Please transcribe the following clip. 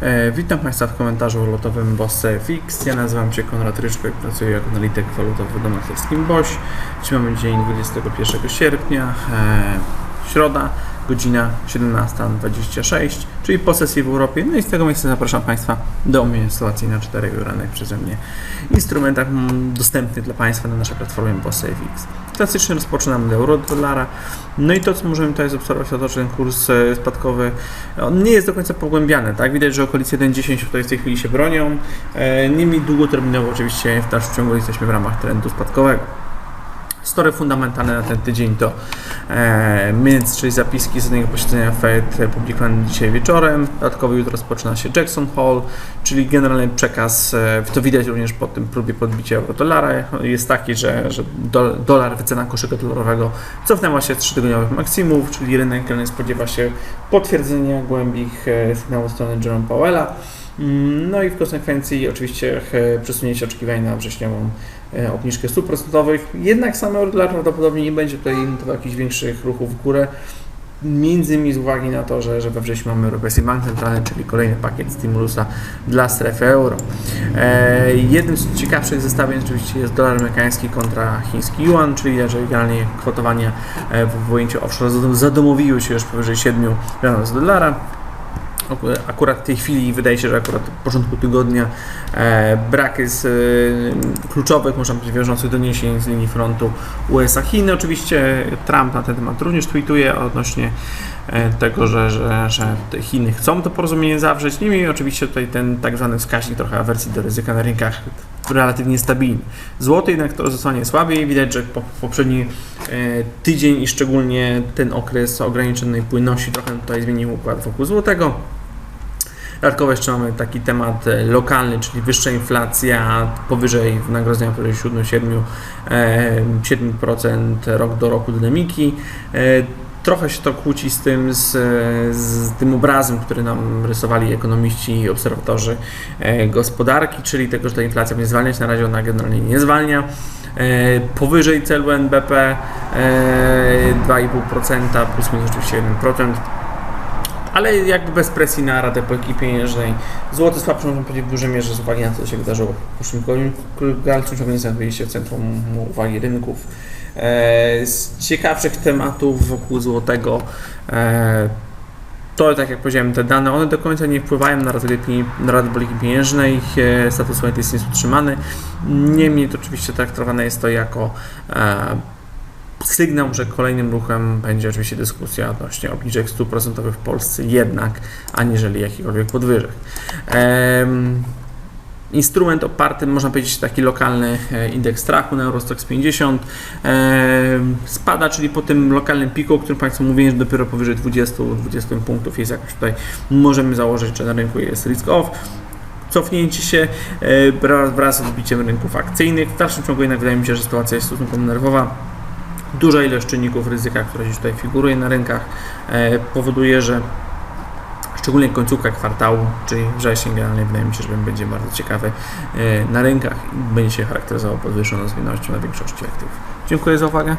E, witam Państwa w komentarzu walutowym BOSS FX. Ja nazywam się Konrad Ryczko i pracuję jako analityk walutowy w domaklerskim BOŚ. Dziś mamy dzień 21 sierpnia, e, środa, godzina 17.26, czyli po sesji w Europie. No i z tego miejsca zapraszam Państwa do omówienia sytuacji na czterech wybranych przeze mnie instrumentach dostępnych dla Państwa na naszej platformie BOSS FX. Klasycznie rozpoczynamy od euro do dolara. No i to, co możemy tutaj zaobserwować, to to, że ten kurs e, spadkowy on nie jest do końca pogłębiany. Tak? Widać, że okolice 1,10 tutaj w tej chwili się bronią. E, Niemniej długoterminowo oczywiście w dalszym ciągu jesteśmy w ramach trendu spadkowego. Story fundamentalne na ten tydzień to e, minutes, czyli zapiski z jednego posiedzenia Fed publikowane dzisiaj wieczorem. Dodatkowo jutro rozpoczyna się Jackson Hole, czyli generalny przekaz, e, to widać również po tym próbie podbicia euro-dolara, jest taki, że, że do, dolar, wycena koszyka dolarowego cofnęła się z 3-tygodniowych maksimów, czyli rynek realny spodziewa się potwierdzenia głębich e, sygnału strony Jerome Powella. Mm, No i w konsekwencji oczywiście e, przesunięcie oczekiwań na wrześniową e, obniżkę stóp procentowych. Jednak sam euro-dolar prawdopodobnie nie będzie tutaj notował jakichś większych ruchów w górę. Między innymi z uwagi na to, że, że we wrześniu mamy Europejski Bank Centralny, czyli kolejny pakiet stymulusa dla strefy euro. E, jednym z ciekawszych zestawień oczywiście jest dolar amerykański kontra chiński yuan, czyli jeżeli generalnie kwotowania e, w ujęciu offshore zadomowiły się już powyżej 7 milionów z dolara. Akurat w tej chwili wydaje się, że akurat w początku tygodnia e, brak jest e, kluczowych, można powiedzieć, wiążących doniesień z linii frontu USA-Chiny. Oczywiście Trump na ten temat również tweetuje odnośnie e, tego, że, że, że Chiny chcą to porozumienie zawrzeć. Niemniej oczywiście tutaj ten tak zwany wskaźnik trochę awersji do ryzyka na rynkach relatywnie stabilny. Złoty jednak to rozesłanie słabiej. Widać, że po, poprzedni e, tydzień i szczególnie ten okres ograniczonej płynności trochę tutaj zmienił układ wokół złotego. Dodatkowo jeszcze mamy taki temat e, lokalny, czyli wyższa inflacja powyżej wynagrodzenia powyżej 7-7 e, 7% rok do roku dynamiki. E, Trochę się to kłóci z tym, z, z tym obrazem, który nam rysowali ekonomiści i obserwatorzy e, gospodarki, czyli tego, że ta inflacja będzie zwalniać. Na razie ona generalnie nie zwalnia. Powyżej celu NBP e, 2,5%, plus minus oczywiście 1% ale jakby bez presji na Radę Polityki Pieniężnej. Złoty słabszy można powiedzieć w dużej mierze z uwagi na to, co się wydarzyło w poprzednim koniunkturalnym pewnie znajduje w centrum uwagi rynków. E, Z ciekawszych tematów wokół złotego e, to, tak jak powiedziałem, te dane, one do końca nie wpływają na Radę, na Radę Polityki Pieniężnej, e, status monety jest utrzymany. Niemniej to oczywiście traktowane jest to jako sygnał, że kolejnym ruchem będzie oczywiście dyskusja odnośnie obniżek stóp procentowych w Polsce jednak, aniżeli jakichkolwiek podwyżek. Em, Instrument oparty, można powiedzieć, taki lokalny e, indeks strachu na Eurostox 50 em, spada, czyli po tym lokalnym piku, o którym Państwu mówiłem, że dopiero powyżej 20-20 punktów jest jakoś tutaj, możemy założyć, że na rynku jest risk off cofnięcie się e, wraz- wraz z odbiciem rynków akcyjnych. W dalszym ciągu jednak wydaje mi się, że sytuacja jest stosunkowo nerwowa. Duża ilość czynników ryzyka, która gdzieś tutaj figuruje na rynkach, e, powoduje, że szczególnie końcówka kwartału, czyli wrzesień, generalnie wydaje mi się, że będzie bardzo ciekawy e, na rynkach i będzie się charakteryzował podwyższoną zwinnością na większości aktywów. Dziękuję za uwagę.